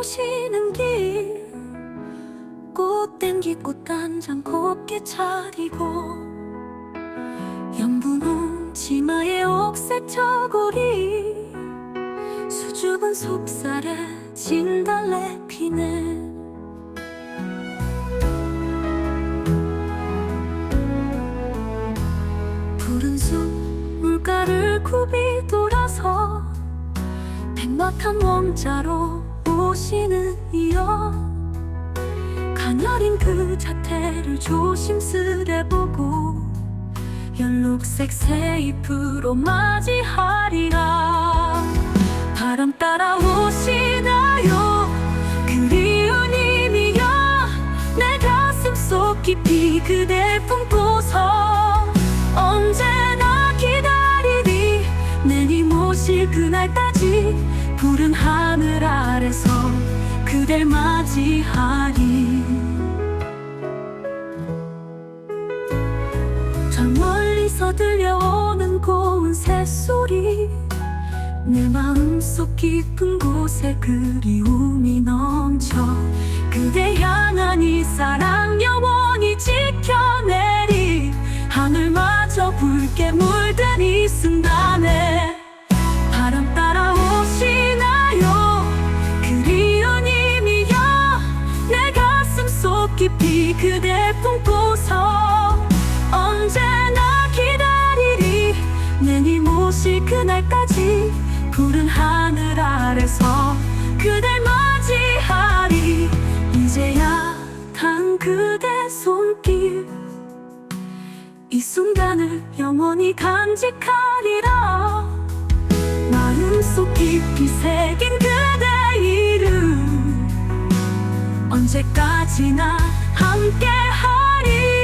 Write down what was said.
오시는 길. 꽃땡기 꽃단장 곱게 차리고 연분홍 치마에 옥색 저고리. 수줍은 속살에 진달래 피네. 푸른 숲 물가를 굽이 돌아서 백마탄 왕자로 오시는 이여. 가녀린 그 자태를 조심스레 보고 연록색 새잎으로 맞이하리라. 바람 따라 오시나요? 그리운 힘이여. 내 가슴 속 깊이 그댈 품고서 언제나 기다리리. 내니 모실 그날까지 푸른 하늘 아래서 그댈 맞이하리. 저 멀리서 들려오는 고운 새소리 내 마음속 깊은 곳에 그리움이 넘쳐 그대 향한 이 사랑 영원히 지켜내리. 하늘마저 붉게 물든 이 순간 깊이 그댈 품고서 언제나 기다리리. 내니 모실 그날까지 푸른 하늘 아래서 그댈 맞이하리. 이제야 단 그대 손길 이 순간을 영원히 간직하리라. 마음속 깊이 새긴 그 언제까지나 함께하리.